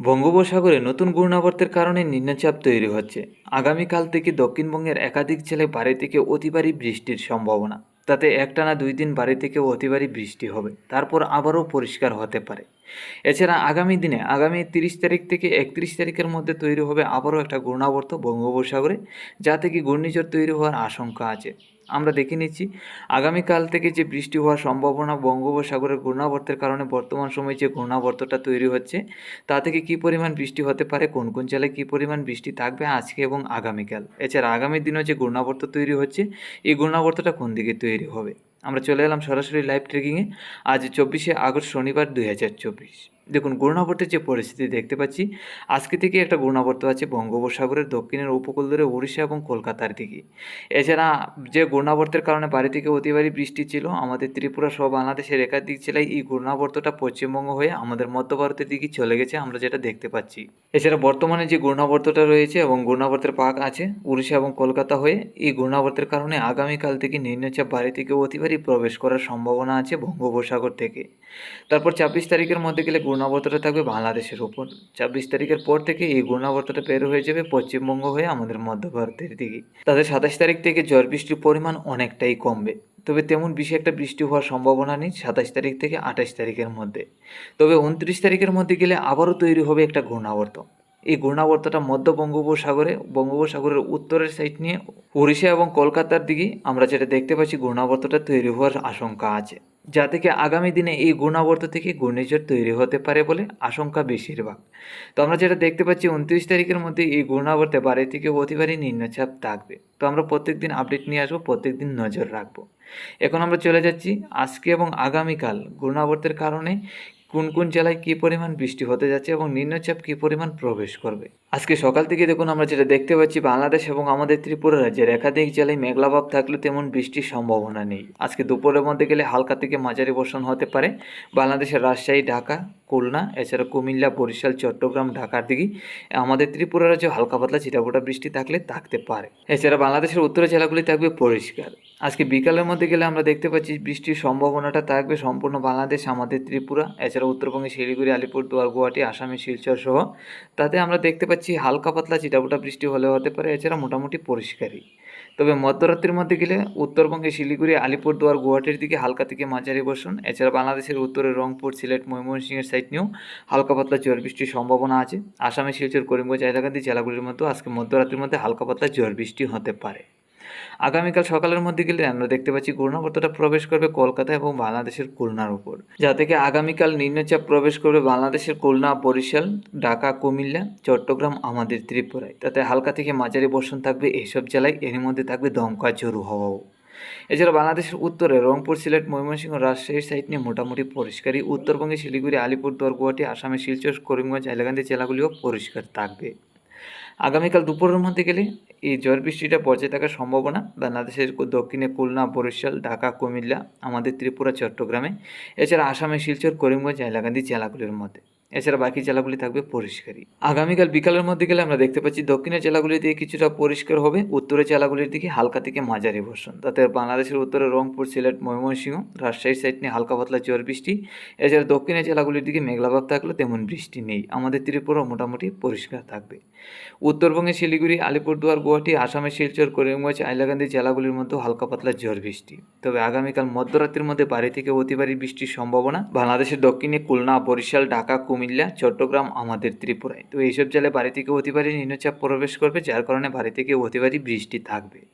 বঙ্গোপসাগরে নতুন ঘূর্ণাবর্তের কারণে নিম্নচাপ তৈরি হচ্ছে। আগামীকাল থেকে দক্ষিণবঙ্গের একাধিক জেলায় ভারী থেকে অতিভারী বৃষ্টির সম্ভাবনা। তাতে একটানা দুই দিন বাড়ি থেকে অতি বৃষ্টি হবে। তারপর আবারও পরিষ্কার হতে পারে। এছাড়া আগামী দিনে আগামী তিরিশ তারিখ থেকে একত্রিশ তারিখের মধ্যে তৈরি হবে আবারও একটা ঘূর্ণাবর্ত বঙ্গোপসাগরে, যা থেকে ঘূর্ণিঝড় তৈরি হওয়ার আশঙ্কা আছে। আমরা দেখে নিচ্ছি। আগামীকাল থেকে যে বৃষ্টি হওয়ার সম্ভাবনা বঙ্গোপসাগরের ঘূর্ণাবর্তের কারণে বর্তমান সময়ে যে ঘূর্ণাবর্তটা তৈরি হচ্ছে, তা থেকে কী পরিমাণ বৃষ্টি হতে পারে, কোন কোন জেলায় কী পরিমাণ বৃষ্টি থাকবে আজকে এবং আগামীকাল? এছাড়া আগামী দিনেও যে ঘূর্ণাবর্ত তৈরি হচ্ছে, এই ঘূর্ণাবর্তটা কোন দিকে তৈরি হবে? আমরা চলে এলাম সরাসরি লাইভ ট্রেকিংয়ে আজ চব্বিশে আগস্ট শনিবার দুই হাজার চব্বিশ। দেখুন, ঘূর্ণাবর্তের যে পরিস্থিতি দেখতে পাচ্ছি, আজকে থেকে একটা ঘূর্ণাবর্ত আছে বঙ্গোপসাগরের দক্ষিণের উপকূল ধরে উড়িষ্যা এবং কলকাতার দিকে। এছাড়া যে ঘূর্ণাবর্তের কারণে বাড়ি থেকে অতিবারী বৃষ্টি ছিল, আমাদের ত্রিপুরা সহ বাংলাদেশের একাধিক জেলায় এই ঘূর্ণাবর্তটা পশ্চিমবঙ্গ হয়ে আমাদের মধ্য ভারতের দিকে চলে গেছে, আমরা যেটা দেখতে পাচ্ছি। এছাড়া বর্তমানে যে ঘূর্ণাবর্তটা রয়েছে এবং ঘূর্ণাবর্তের পাক আছে উড়িষ্যা এবং কলকাতা হয়ে এই ঘূর্ণাবর্তের কারণে আগামীকাল থেকে নিম্নচাপ বাড়ি থেকে অতিবারী প্রবেশ করার সম্ভাবনা আছে বঙ্গোপসাগর থেকে। তারপর ছাব্বিশ তারিখের মধ্যে গেলে ঘূর্ণাবর্তটা থাকবে বাংলাদেশের উপর ছাব্বিশ তারিখের পর থেকে এই ঘূর্ণাবর্তটা বের হয়ে যাবে পশ্চিমবঙ্গ হয়ে আমাদের মধ্য ভারতের দিকে। তাদের সাতাশ তারিখ থেকে ঝড় বৃষ্টির পরিমাণ অনেকটাই কমবে। তবে তেমন বেশি একটা বৃষ্টি হওয়ার সম্ভাবনা নেই সাতাশ তারিখ থেকে আঠাশ তারিখের মধ্যে। তবে উনত্রিশ তারিখের মধ্যে গেলে আবারও তৈরি হবে একটা ঘূর্ণাবর্ত এই ঘূর্ণাবর্তটা মধ্য বঙ্গোপসাগরে, বঙ্গোপসাগরের উত্তরের সাইড নিয়ে উড়িষ্যা এবং কলকাতার দিকে আমরা যেটা দেখতে পাচ্ছি, ঘূর্ণাবর্তটা তৈরি হওয়ার আশঙ্কা আছে। যা থেকে আগামী দিনে এই ঘূর্ণাবর্ত থেকে ঘূর্ণিঝড় তৈরি হতে পারে বলে আশঙ্কা বেশিরভাগ। তো আমরা যেটা দেখতে পাচ্ছি, উনত্রিশ তারিখের মধ্যে এই ঘূর্ণাবর্তে বাড়ি থেকে অতিবারই নিম্নচাপ থাকবে। তো আমরা প্রত্যেক দিন আপডেট নিয়ে আসব প্রত্যেক দিন নজর রাখব। এখন আমরা চলে যাচ্ছি আজকে এবং আগামীকাল ঘূর্ণাবর্তের কারণে কোন কোন জেলায় কী পরিমাণ বৃষ্টি হতে যাচ্ছে এবং নিম্নচাপ কী পরিমাণ প্রবেশ করবে। আজকে সকাল থেকে দেখুন আমরা যেটা দেখতে পাচ্ছি, বাংলাদেশ এবং আমাদের ত্রিপুরা রাজ্যের একাধিক জেলায় মেঘলাভাব থাকলেও তেমন বৃষ্টির সম্ভাবনা নেই। আজকে দুপুরের মধ্যে গেলে হালকা থেকে মাঝারি বর্ষণ হতে পারে। বাংলাদেশের রাজশাহী, ঢাকা, খুলনা, এছাড়া কুমিল্লা, বরিশাল, চট্টগ্রাম, ঢাকার দিকে আমাদের ত্রিপুরা রাজ্যে হালকা পাতলা ছিটাফোটা বৃষ্টি থাকলে থাকতে পারে। এছাড়া বাংলাদেশের উত্তরের জেলাগুলি থাকবে পরিষ্কার। আজকে বিকালের মধ্যে গেলে আমরা দেখতে পাচ্ছি বৃষ্টির সম্ভাবনাটা থাকবে সম্পূর্ণ বাংলাদেশ, আমাদের ত্রিপুরা, এছাড়া উত্তরবঙ্গে শিলিগুড়ি, আলিপুরদুয়ার, গুয়াহাটি আসামে শিলচর সহ। তাতে আমরা দেখতে পাচ্ছি হালকা পাতলা চিটাফোটা বৃষ্টি হলেও হতে পারে, এছাড়া মোটামুটি পরিষ্কারই। তবে মধ্যরাত্রির মধ্যে গেলে উত্তরবঙ্গে শিলিগুড়ি, আলিপুরদুয়ার, গুয়াহাটির দিকে হালকা থেকে মাঝারি বর্ষণ, এছাড়া বাংলাদেশের উত্তরে রংপুর, সিলেট, ময়মনসিংহের সাইড নিয়েও হালকা পাতলা ঝড় বৃষ্টির সম্ভাবনা আছে। আসামে শিলচর, করিমগঞ্জ, হাইলাকান্দি জেলাগুলির মধ্যেও আজকে মধ্যরাত্রির মধ্যে হালকা পাতলা ঝড় বৃষ্টি হতে পারে। আগামীকাল সকালের মধ্যে গেলে আমরা দেখতে পাচ্ছি ঘূর্ণাবর্তটা প্রবেশ করবে কলকাতা এবং বাংলাদেশের খুলনার উপর। যা থেকে আগামীকাল নিম্নচাপ প্রবেশ করবে বাংলাদেশের খুলনা, বরিশাল, ঢাকা, কুমিল্লা, চট্টগ্রাম, আমাদের ত্রিপুরায়। তাতে হালকা থেকে মাঝারি বর্ষণ থাকবে এইসব জেলায় এর মধ্যে থাকবে দমকা ঝোড়ো হওয়াও। এছাড়া বাংলাদেশের উত্তরে রংপুর, সিলেট, ময়মনসিংহ রাজশাহীর সাইড নিয়ে মোটামুটি পরিষ্কারই। উত্তরবঙ্গে শিলিগুড়ি আলিপুরদুয়ার গুয়াহাটি আসামে শিলচর, করিমগঞ্জ, হাইলাকান্দি জেলাগুলিও পরিষ্কার থাকবে। আগামীকাল দুপুরের মধ্যে গেলে এই ঝড় বৃষ্টিটা বজায় থাকার সম্ভাবনা বাংলাদেশের দক্ষিণে খুলনা, বরিশাল, ঢাকা, কুমিল্লা, আমাদের ত্রিপুরা, চট্টগ্রামে। এছাড়া আসামে শিলচর, করিমগঞ্জ, হাইলাকান্দি জেলাগুলির মধ্যে। এছাড়া বাকি জেলাগুলি থাকবে পরিষ্কারই। আগামীকাল বিকালের মধ্যে গেলে আমরা দেখতে পাচ্ছি দক্ষিণের জেলাগুলি দিয়ে কিছুটা পরিষ্কার হবে, উত্তরের জেলাগুলির দিকে হালকা থেকে মাঝারি বর্ষণ। তাতে বাংলাদেশের উত্তরে রংপুর, সিলেট, ময়মনসিংহ, রাজশাহীর সাইড নিয়ে হালকা পাতলা ঝড় বৃষ্টি। এছাড়া দক্ষিণের জেলাগুলির দিকে মেঘলাভাব থাকলেও তেমন বৃষ্টি নেই। আমাদের ত্রিপুরা মোটামুটি পরিষ্কার থাকবে। উত্তরবঙ্গে শিলিগুড়ি, আলিপুরদুয়ার, গুয়াহাটি, আসামের শিলচর, করিমগঞ্জ, হাইলাকান্দি জেলাগুলির মধ্যেও হালকা পাতলা ঝড় বৃষ্টি। তবে আগামীকাল মধ্যরাত্রির মধ্যে বাড়ি থেকে অতিবারী বৃষ্টির সম্ভাবনা। বাংলাদেশের দক্ষিণে খুলনা, বরিশাল, ঢাকা, কুমিল্লা চট্টগ্রাম, আমাদের ত্রিপুরায়। তো এইসব জেলায় বাড়ি থেকে অতিবারী নিম্নচাপ প্রবেশ করবে, যার কারণে বাড়ি থেকে অতিবারী বৃষ্টি থাকবে।